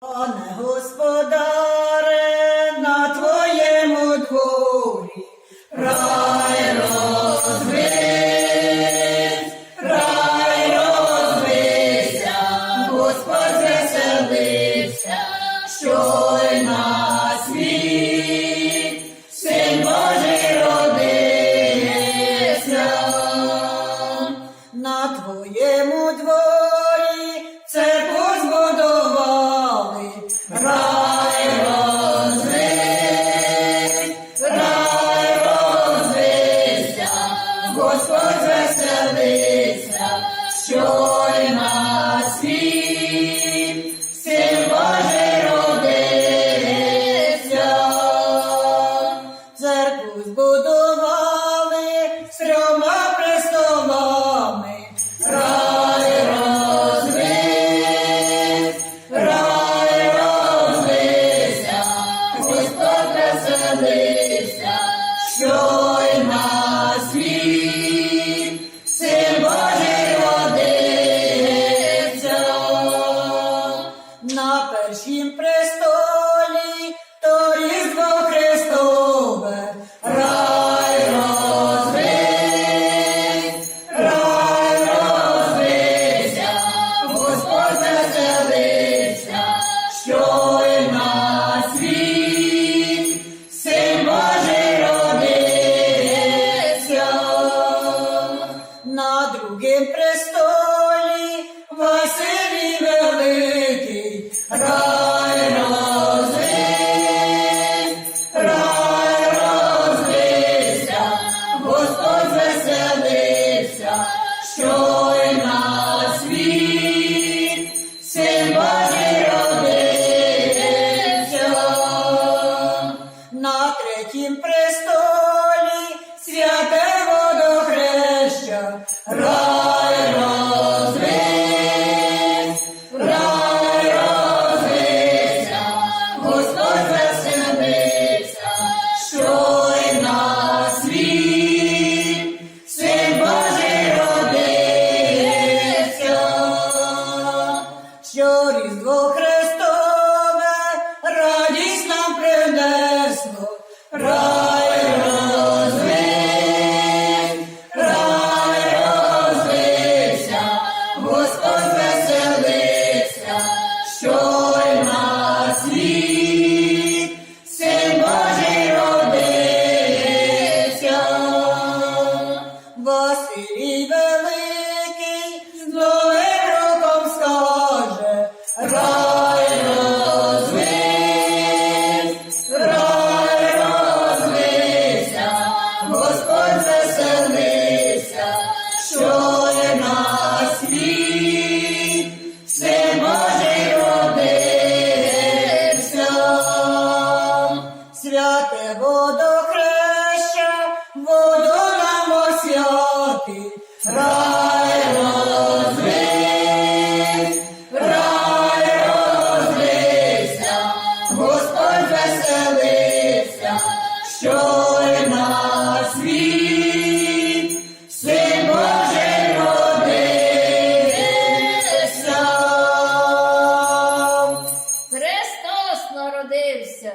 Pane hospodáře, збудували строма. Василій великий, рай розлись, рай розлився, Господь веселився, що на світ син Божий на третім престолі. Believer. рай розлись, рай Господь веселився, що на світ, син Божий родився. Христос народився.